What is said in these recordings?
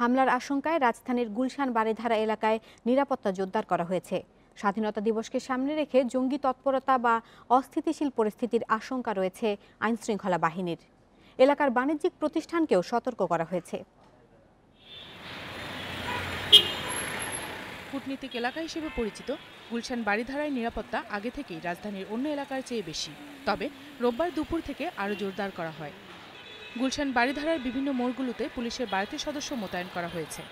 হামলার আশঙ্কায় রাজধানীর গুলশান বারিধারা এলাকায় নিরাপত্তা জোরদার করা হয়েছে। স্বাধীনতা দিবসকে সামনে রেখে জঙ্গি তৎপরতা বা অস্থিতিশীল পরিস্থিতির আশঙ্কা রয়েছে আইনশৃঙ্খলা বাহিনীর। এলাকার বাণিজ্যিক প্রতিষ্ঠানকেও সতর্ক করা হয়েছে। কূটনীতিক এলাকা হিসেবে পরিচিত, গুলশান বাড়িধারায় নিরাপত্তা আগে থেকেই রাজধানীর অন্য এলাকার চেয়ে বেশি। তবে রোববার দুপুর থেকে আরও জোরদার করা হয়। গুলশান বাড়িধারার বিভিন্ন মোড়গুলোতে পুলিশের বাড়তি সদস্য মোতায়েন করা হয়েছে।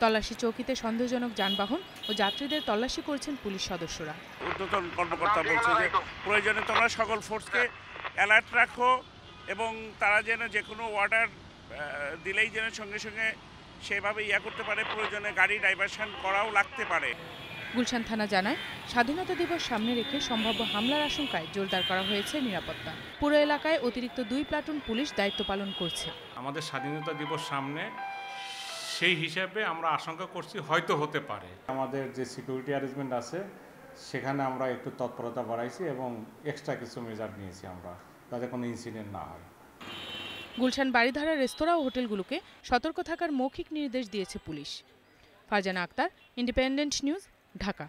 তল্লাশি চৌকিতে সন্দেহজনক যানবাহন ও যাত্রীদের তল্লাশি করেছেন পুলিশ সদস্যরা। ঊর্ধ্বতন কর্মকর্তা বলছে যে, প্রয়োজনে তোমরা সকল ফোর্সকে অ্যালার্ট রাখো এবং তারা যেন যে কোনো অর্ডার দিলেই যেন সঙ্গে সঙ্গে সেভাবে ইয়া করতে পারে। প্রয়োজনে গাড়ি ডাইভারশন করাও লাগতে পারে। গুলশান থানা জানায় স্বাধীনতা দিবস সামনে রেখে সম্ভাব্য হামলার আশঙ্কায় জোরদার করা হয়েছে নিরাপত্তা। পুরো এলাকায় অতিরিক্ত দুই প্লাটুন পুলিশ দায়িত্ব পালন করছে। আমাদের স্বাধীনতা দিবস সামনে সেই হিসাবে আমরা আশঙ্কা করছি হয়তো হতে পারে। আমাদের যে সিকিউরিটি অ্যারেঞ্জমেন্ট আছে সেখানে আমরা একটু তৎপরতা বাড়াইছি এবং এক্সট্রা কিছু মেজার নিয়েছি আমরা যাতে কোনো ইনসিডেন্ট না হয়। গুলশান বাড়িধারা রেস্তোরাঁ ও হোটেলগুলোকে সতর্ক থাকার মৌখিক নির্দেশ দিয়েছে police. Farzana Akter Independent News Dhaka